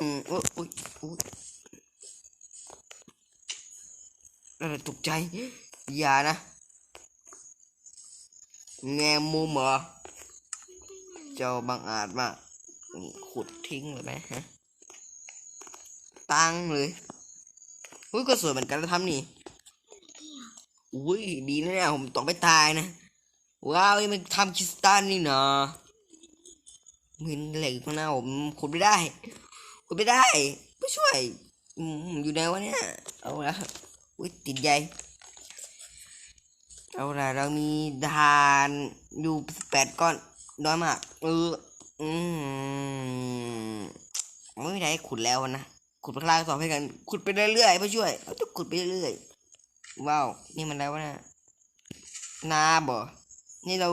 อืมโอ้ยโอ้ยโอ้ยอะไรตกใจ อย่านะแงมุมเหรอ เจ้าบังอาจมาก ขุดทิ้งเลยไหมฮะ ตั้งเลยอุ้ยก็สวยเหมือนกันแล้วทำนี่อุ้ยดีนะเนี่ยผมต้องไปตายนะ ว้าวมันทำคริสตัลนี่เนาะมีเหล็กข้าหน้าผมขุดไม่ได้ ไม่ได้ ไม่ช่วย อืมอยู่ไหนวะเนี่ย เอาละอุ้ยติดใยเอาละเรามีทานอยู่แปดก้อนน้อยมากเอออืมไม่มีอะไรให้ขุดแล้วนะ ขุดไปข้างล่างต่อให้กัน ขุดไปเรื่อยๆไม่ช่วยเอาต้องขุดไปเรื่อยๆว้าว นี่มันอะไรวะเนี่ยน้ำบ่นี่เรา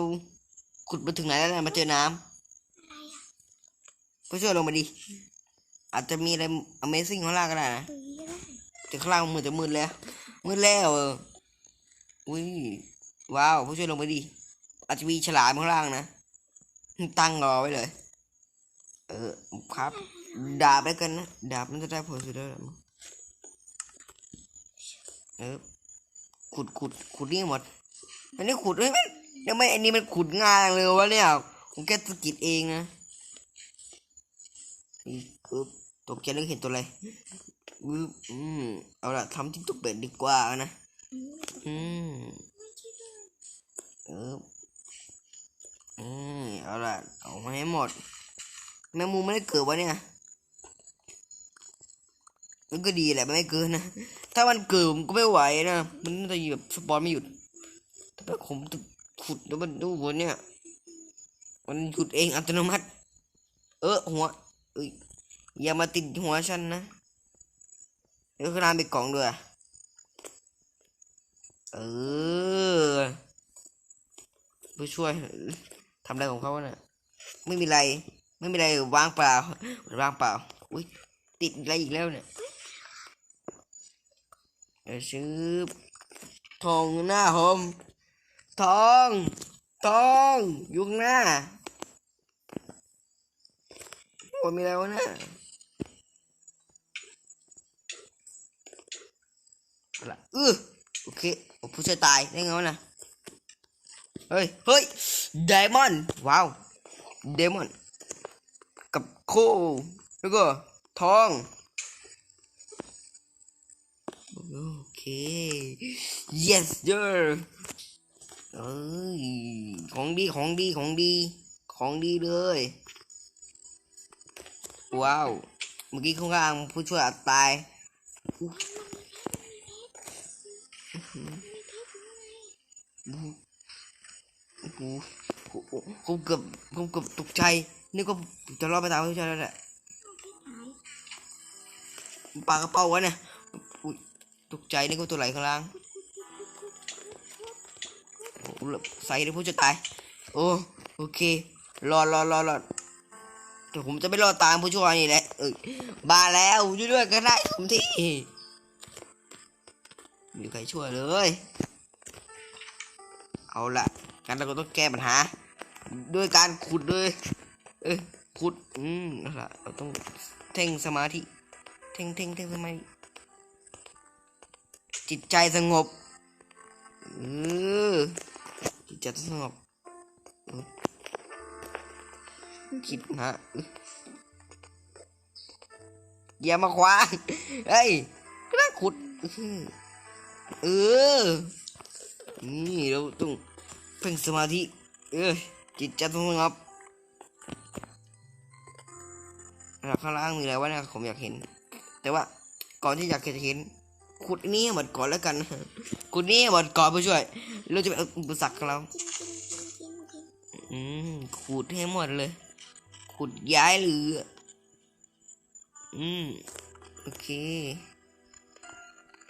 ขุดไปถึงไหนแล้วเนี่ยมาเจอน้ำผู้ช่วยลงมาดิ อาจจะมีอะไร Amazing ข้างล่างก็ได้นะตรงนี้ก็ได้แต่ข้างล่างมืดจะมืดแล้ว มืดแล้วเอออุ้ยว้าวผู้ช่วยลงไปดิอาจจะมีฉลามข้างล่างนะตั้งรอไว้เลย เออครับ ดาบแล้วกันนะ ดาบมันจะได้ผลสุดแล้วมั้งเออขุดขุดขุดนี่หมดอันนี้ขุดเฮ้ยมันเดี๋ยวไม่อันนี้มันขุดง่ายเลยวะเนี่ยผมแค่สะกิดเองนะ อีกปึ๊บตกใจเรื่องเห็นตัวอะไรอืมอืมเอาละทำที่ตุกเป็ดดีกว่านะอืมเอออืมเอาละเอามาให้หมดแมงมุมไม่ได้เกิดวะเนี่ยมันก็ดีแหละมันไม่เกินนะ ถ้ามันเกิดผมก็ไม่ไหวนะ มันจะแบบสปอนไม่หยุดถ้าเป็นผมจะขุดแล้วมันดูหัวเนี่ย มันหยุดเองอัตโนมัติ เออหัว อ้ยอย่ามาติดหัวฉันนะเดี๋ยวข้างล่างไปกล่องด้วยเออผู้ช่วยทำอะไรของเขาเนี่ยไม่มีอะไร ไม่มีอะไรว่างเปล่าว่างเปล่าอุ้ยติดอะไรอีกแล้วเนี่ยเดี๋ยวซื้อทองหน้าผมทอง ทองอยู่ข้างหน้า ว่ามีอะไรวะเนี่ยเอาละเออโอเคโอ้ผู้ช่วยตายได้ไงวะนะเฮ้ย เฮ้ยเดมอนว้าวเดมอนกับโคแล้วก็ทอง โอเค yes sir เอ้ยของดีของดีของดี ของดีเลย ว้าวเมื่อกี้ข้างล่างผู้ช่วยอาจตายโอ้โหผมเกือบผมเกือบตกใจนี่ก็จะรอดไปตามผู้ชายแล้วแหละปากระเป๋าวะเนี่ยตกใจนี่ก็ตัวไหลข้างล่างใส่ได้ผู้จะตายโอ้โอเครอรอรอรอ ผมจะไม่รอดตามผู้ช่วยนี่แหละเอ้ยบาแล้วช่วยด้วยก็ได้ผมที่มีใครช่วยเลย เอาละงั้นเราก็ต้องแก้ปัญหาด้วยการขุดเลย เออขุด อืมเอาละเราต้องเท่งสมาธิ เท่งเท่งเท่งสมาธิจิตใจสงบ เออจิตใจสงบ คิดนะเอออย่ามาขวาเฮ้ยก็ได้ขุด เออ นี่เราต้องเพ่งสมาธิ เออ จิตใจต้องสงบแล้วข้างล่างมีอะไรวะเนี่ยผมอยากเห็น แต่ว่าก่อนที่อยากจะเห็นขุดนี้หมดก่อนแล้วกันขุดนี้หมดก่อนผู้ช่วย เราจะเป็นอุปสรรคเราอืมขุดให้หมดเลย ขุดย้ายหรือ อืม โอเค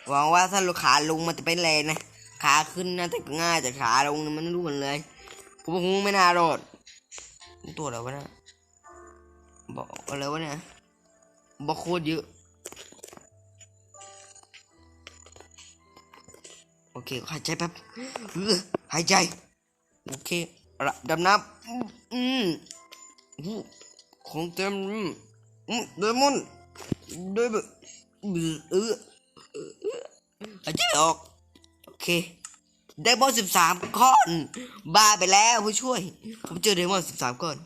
หวังว่าถ้าเราขาลงมันจะเป็นแรงนะ ขาขึ้นน่าจะง่ายแต่ขาลงมันรู้มือนเลยผมคงไม่น่ารอดตัวอะไรวะเนะบอกอะไรวะเนี่ยบอกโคตรเยอะ โอเคหายใจแป๊บเออหายใจ โอเคเอาละดำน้ำอืมอืม ของเต็มอืมอืมโดยมอนโดยแบบเออเออออหายใจออก โอเคไดมอนสิบสามก้อน บ้าไปแล้วผู้ช่วย ผมเจอไดมอนสิบสามก้อน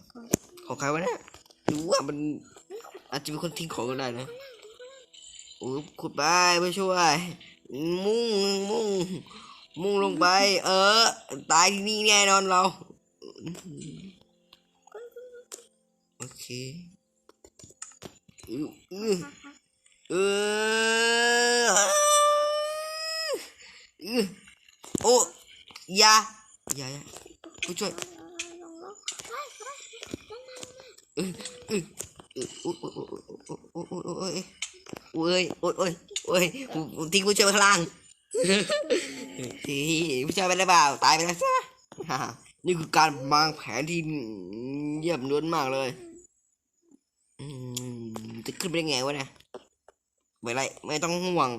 ของใครวะเนี่ยรือว่ามัน อาจจะเป็นคนทิ้งของก็ได้นะโอ้ขุดไปผู้ช่วย มุ่งมุ่ง มุ่งลงไป เออ ตายที่นี่แน่นอนเรา เคอืออือเอออือโอ้อยาอยาอยาผู้ช่วยเออเออเออโอ้โอ้โอ้โอ้โอ้โอ้โอ้ยโอ้ยโอ้ยโอ้ยผมทิ้งผู้ช่วยไว้ข้างล่างทีผู้ช่วยไปได้เปล่าตายไปแล้วซะฮ่านี่คือการวางแผนที่เยี่ยมล้วนมากเลยอืม จะขึ้นไปได้ไงวะเนี่ยไม่ไรไม่ต้องห่วง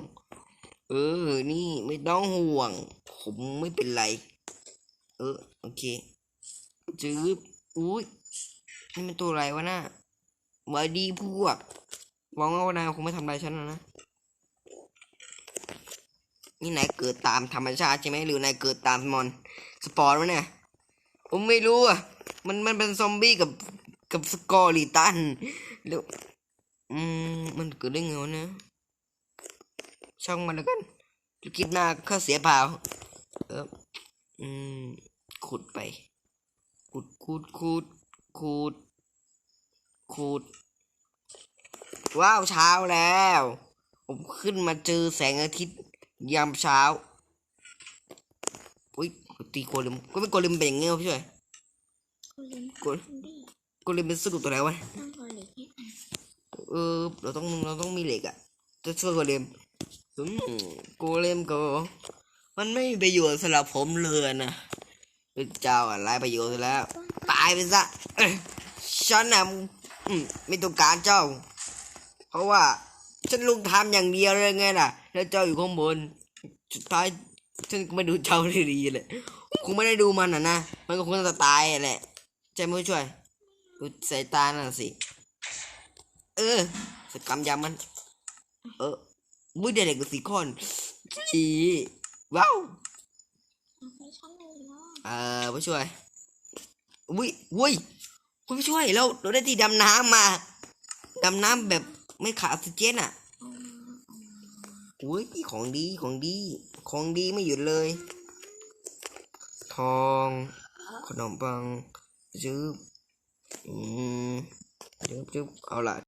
เออ นี่ไม่ต้องห่วง ผมไม่เป็นไร เออ โอเคจืบอุ้ยนี่มันตัวอะไรวะน่ะไว้ดีพวกหวังว่านนาคงไม่ทำอะไรฉันนะ นี่นายเกิดตามธรรมชาติใช่ไหมหรือนายเกิดตามมอน สปอร์ตวะเนี่ย ผมไม่รู้อะ มันมันเป็นซอมบี้กับกับสกอริตันแล้ว อืมมันเกิดได้ไงวะเนี่ยช่างมันแล้วกันจะคิดหน้าข้าเสียเปล่าเอออืมขุดไป ขุดขุดขุดขุดขุดว้าวเช้าแล้ว ผมขึ้นมาเจอแสงอาทิตย์ยามเช้าอุ้ยตีโกเลมก็ไม่โกเลมเป็นอย่างเงี้ยพี่ช่วยโกเลมบี้โกเลมเป็นสรุปตัวไหนวะ เออเราต้องเราต้องมีเหล็กอะจะช่วยโกเลมอืมโกเลมก็มันไม่มีประโยชน์สำหรับผมเลยนะเป็นเจ้าอะไรประโยชน์แล้ว ตายไปซะฉันนะอืมไม่ต้องการเจ้า เพราะว่า ฉันลุงทำอย่างเดียวเลยไงล่ะ แล้วเจ้าอยู่ข้างบนสุดท้ายฉันก็ไม่ดูเจ้าด้ดีเลย คงไม่ได้ดูมันอะนะ มันก็คงจะตายแหละใช่ไมผู้ช่วยดูสายตานั่นสิ เออสกรรมยามัน เออมุ้ยเด็กกับสีคอนจีว้าวเอาไปชั้นเลยเนาะเออผู้ช่วยวุ้ยวุ้ยคุณผู้ช่วยเราเราได้ที่ดำน้ำมาดำน้ำแบบไม่ขาดออกซิเจนอะอุ้ยของดีของดี ของดีไม่หยุดเลย ทอง ขนมปังจืบอืมจืบจืบเอาละ